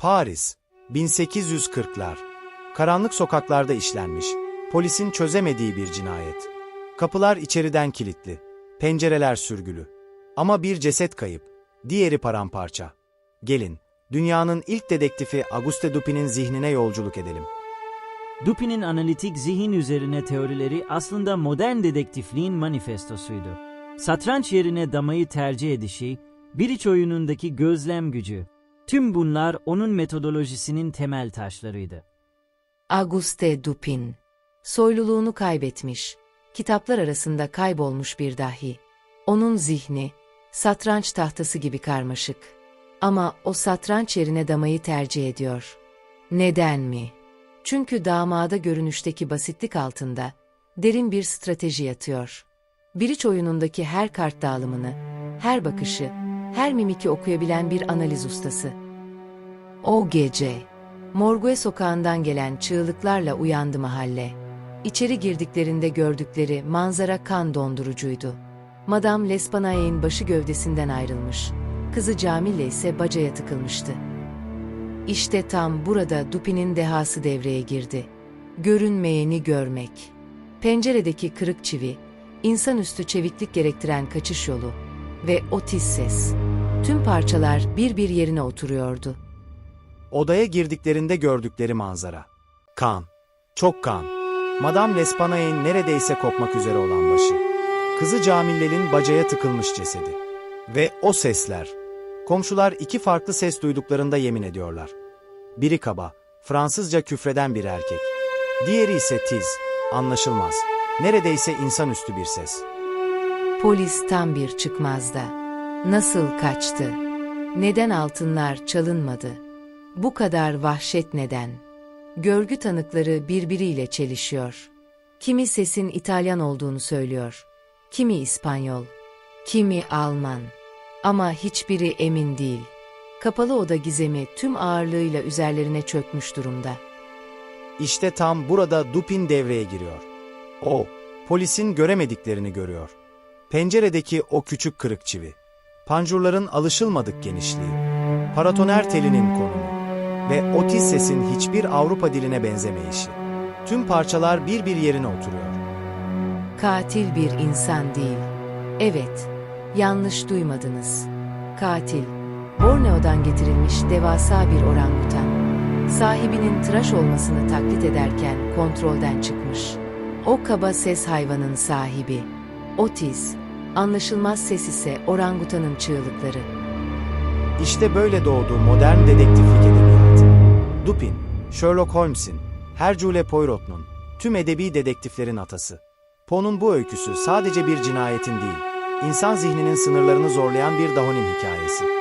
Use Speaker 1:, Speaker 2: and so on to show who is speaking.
Speaker 1: Paris, 1840'lar. Karanlık sokaklarda işlenmiş, polisin çözemediği bir cinayet. Kapılar içeriden kilitli, pencereler sürgülü. Ama bir ceset kayıp, diğeri paramparça. Gelin, dünyanın ilk dedektifi Auguste Dupin'in zihnine yolculuk edelim.
Speaker 2: Dupin'in analitik zihin üzerine teorileri aslında modern dedektifliğin manifestosuydu. Satranç yerine damayı tercih edişi, Biriç oyunundaki gözlem gücü, tüm bunlar onun metodolojisinin temel taşlarıydı.
Speaker 3: Auguste Dupin. Soyluluğunu kaybetmiş, kitaplar arasında kaybolmuş bir dahi. Onun zihni, satranç tahtası gibi karmaşık. Ama o satranç yerine damayı tercih ediyor. Neden mi? Çünkü damada görünüşteki basitlik altında derin bir strateji yatıyor. Biriç oyunundaki her kart dağılımını, her bakışı, her mimiki okuyabilen bir analiz ustası. O gece, Morgue sokağından gelen çığlıklarla uyandı mahalle. İçeri girdiklerinde gördükleri manzara kan dondurucuydu. Madame L'Espanaye'in başı gövdesinden ayrılmış. Kızı Camille ise bacaya tıkılmıştı. İşte tam burada Dupin'in dehası devreye girdi. Görünmeyeni görmek. Penceredeki kırık çivi, insanüstü çeviklik gerektiren kaçış yolu ve o tiz ses. Tüm parçalar bir bir yerine oturuyordu.
Speaker 1: Odaya girdiklerinde gördükleri manzara. Kan. Çok kan. Madame L'Espanaye'in neredeyse kopmak üzere olan başı. Kızı Camille'nin bacaya tıkılmış cesedi. Ve o sesler. Komşular iki farklı ses duyduklarında yemin ediyorlar. Biri kaba, Fransızca küfreden bir erkek. Diğeri ise tiz, anlaşılmaz, neredeyse insanüstü bir ses.
Speaker 3: Polis tam bir çıkmazda. Nasıl kaçtı? Neden altınlar çalınmadı? Bu kadar vahşet neden? Görgü tanıkları birbiriyle çelişiyor. Kimi sesin İtalyan olduğunu söylüyor. Kimi İspanyol. Kimi Alman. Ama hiçbiri emin değil. Kapalı oda gizemi tüm ağırlığıyla üzerlerine çökmüş durumda.
Speaker 1: İşte tam burada Dupin devreye giriyor. O, polisin göremediklerini görüyor. Penceredeki o küçük kırık çivi, panjurların alışılmadık genişliği, paratoner telinin konumu ve o tiz sesin hiçbir Avrupa diline benzemeyişi. Tüm parçalar bir bir yerine oturuyor.
Speaker 3: Katil bir insan değil. Evet, yanlış duymadınız. Katil, Borneo'dan getirilmiş devasa bir orangutan. Sahibinin tıraş olmasını taklit ederken kontrolden çıkmış. O kaba ses hayvanın sahibi. Otiz, anlaşılmaz ses ise orangutanın çığlıkları.
Speaker 1: İşte böyle doğdu modern dedektiflik edebiyatı. Dupin, Sherlock Holmes'in, Hercule Poirot'un, tüm edebi dedektiflerin atası. Poe'nun bu öyküsü sadece bir cinayetin değil, insan zihninin sınırlarını zorlayan bir Dahonin hikayesi.